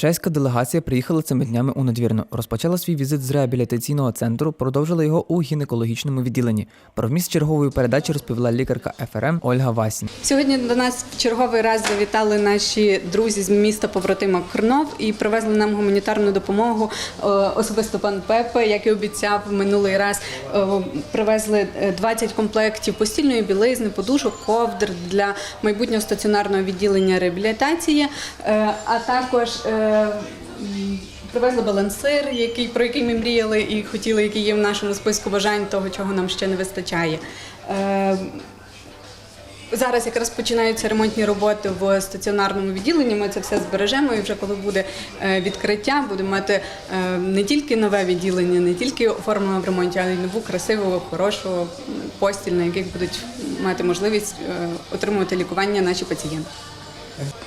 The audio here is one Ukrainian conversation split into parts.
Чеська делегація приїхала цими днями у надвірну. Розпочала свій візит з реабілітаційного центру, продовжила його у гінекологічному відділенні. Про вміст чергової передачі розповіла лікарка ФРМ Ольга Васін. Сьогодні до нас в черговий раз завітали наші друзі з міста побратима Крнов і привезли нам гуманітарну допомогу. Е, Особисто пан Пепе, як і обіцяв минулий раз, е, привезли е, 20 комплектів постільної білизни, подушок, ковдр для майбутнього стаціонарного відділення реабілітації, Е, а також е, Привезли балансир, який про який ми мріяли і хотіли, який є в нашому списку бажань того, чого нам ще не вистачає. Е, Зараз якраз починаються ремонтні роботи в стаціонарному відділенні. Ми це все збережемо. І вже коли буде е, відкриття, будемо мати е, не тільки нове відділення, не тільки оформлене в ремонті, але й нову красиву, хорошу постіль, на яких будуть мати можливість е, отримувати лікування наші пацієнти.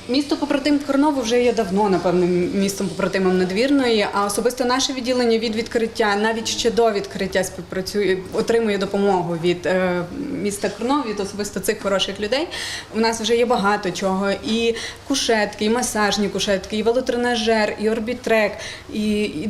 Місто побратим Корново вже є давно, напевно, містом побратимом надвірної. А особисто наше відділення від відкриття, навіть ще до відкриття співпрацює, отримує допомогу від е, міста Корнов, від особисто цих хороших людей. У нас вже є багато чого: і кушетки, і масажні кушетки, і велотренажер, і орбітрек, і, і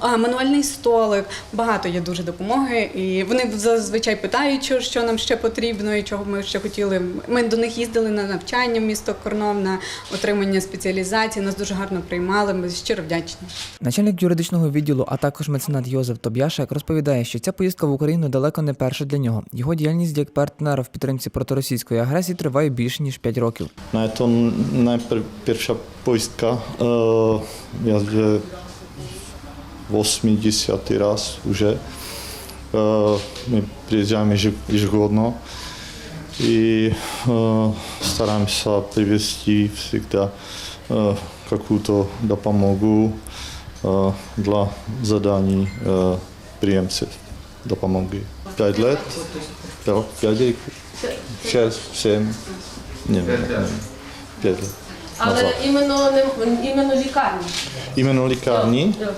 а, мануальний столик. Багато є дуже допомоги. І вони зазвичай питають, що, що нам ще потрібно і чого ми ще хотіли. Ми до них їздили на навчання в місто Корнов, на отримання спеціалізації. Нас дуже гарно приймали. Ми щиро вдячні. Начальник юридичного відділу, а також меценат Йозеф Тоб'яшек розповідає, що ця поїздка в Україну далеко не перша для нього. Його діяльність як партнера в підтримці проти-російської агресії триває більше ніж 5 років. Je to najprv pierwsza poistka. Uh, ja 80. raz už je. Uh, приезжаем ежегодно и стараемся привести всегда uh, какую-то допомогу uh, для заданий uh, приемцев допомоги. Пять лет, пять, пять лет, шесть, семь, не, не, не, пять лет. Але назад. іменно не іменно лікарні. Іменно лікарні, Да.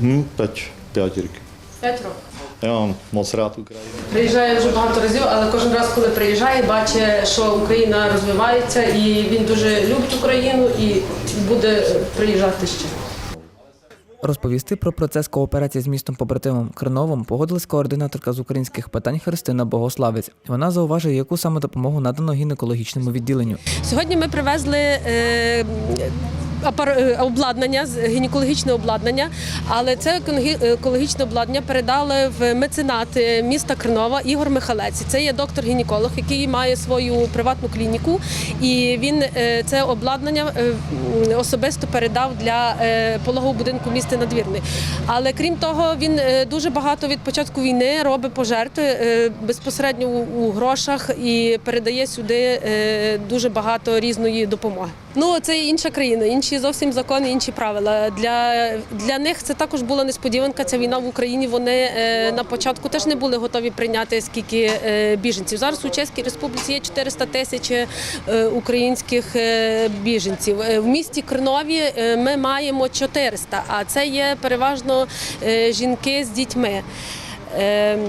ну, п'ять, п'ять років. П'ять років. Я вам моc rád Україну. Приїжджає вже багато разів, але кожен раз, коли приїжджає, бачить, що Україна розвивається, і він дуже любить Україну і буде приїжджати ще. Розповісти про процес кооперації з містом побратимом Криновом погодилась координаторка з українських питань Христина Богославець. Вона зауважує, яку саме допомогу надано гінекологічному відділенню. Сьогодні ми привезли е, обладнання, з- гінекологічне обладнання, але це екологі- екологічне обладнання передали в меценат е, міста Кринова Ігор Михалець. Це є доктор-гінеколог, який має свою приватну клініку, і він е, це обладнання е, особисто передав для е, пологового будинку міста Надвірний. Але крім того, він е, дуже багато від початку війни робить пожертви е, безпосередньо у, грошах і передає сюди е, дуже багато різної допомоги. Ну це інша країна, інші зовсім закони, інші правила. Для, для них це також була несподіванка. Ця війна в Україні. Вони е, на початку теж не були готові прийняти скільки е, біженців. Зараз у Чеській Республіці є 400 тисяч е, українських е, біженців. Е, В місті Кринові е, ми маємо 400, а це є переважно е, жінки з дітьми. Ем,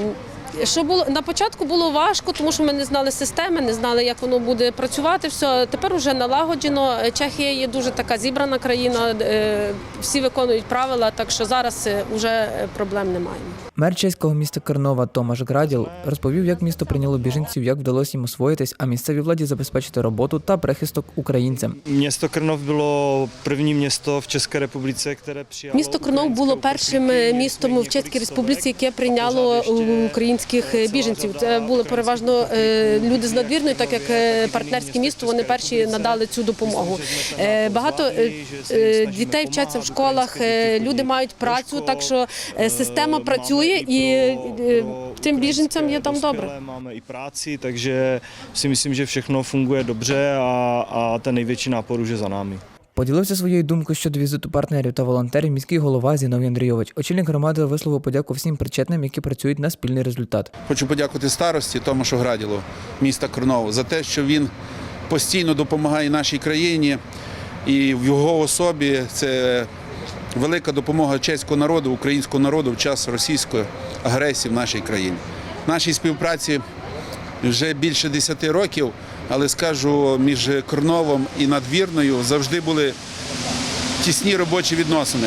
Що було на початку було важко, тому що ми не знали системи, не знали, як воно буде працювати. Все тепер вже налагоджено. Чехія є дуже така зібрана країна, е, всі виконують правила, так що зараз вже проблем немає. Мер чеського міста Кернова Томаш Граділ розповів, як місто прийняло біженців, як вдалося їм освоїтись, а місцевій владі забезпечити роботу та прихисток українцям. Město Krnov bylo první město v České republice, které přijalo Місто Крнов було першим е, містом в Чеській Республіці, яке прийняло українських е, біженців. Це були переважно е, люди з надвірної, так як е, партнерське місто. Вони перші надали цю допомогу. Багато дітей вчаться в школах, люди мають працю, так що система працює і тим біженцям є там добре. I práci, takže si myslím, že všechno funguje dobře a, a ten největší nápor už je za námi. Поділився своєю думкою щодо візиту партнерів та волонтерів міський голова Зіновій Андрійович. Очільник громади висловив подяку всім причетним, які працюють на спільний результат. Хочу подякувати старості Томашу Граділу міста Кронову за те, що він постійно допомагає нашій країні, і в його особі це велика допомога чеського народу, українського народу в час російської агресії в нашій країні. В нашій співпраці вже більше 10 років але скажу, між Корновом і надвірною завжди були тісні робочі відносини.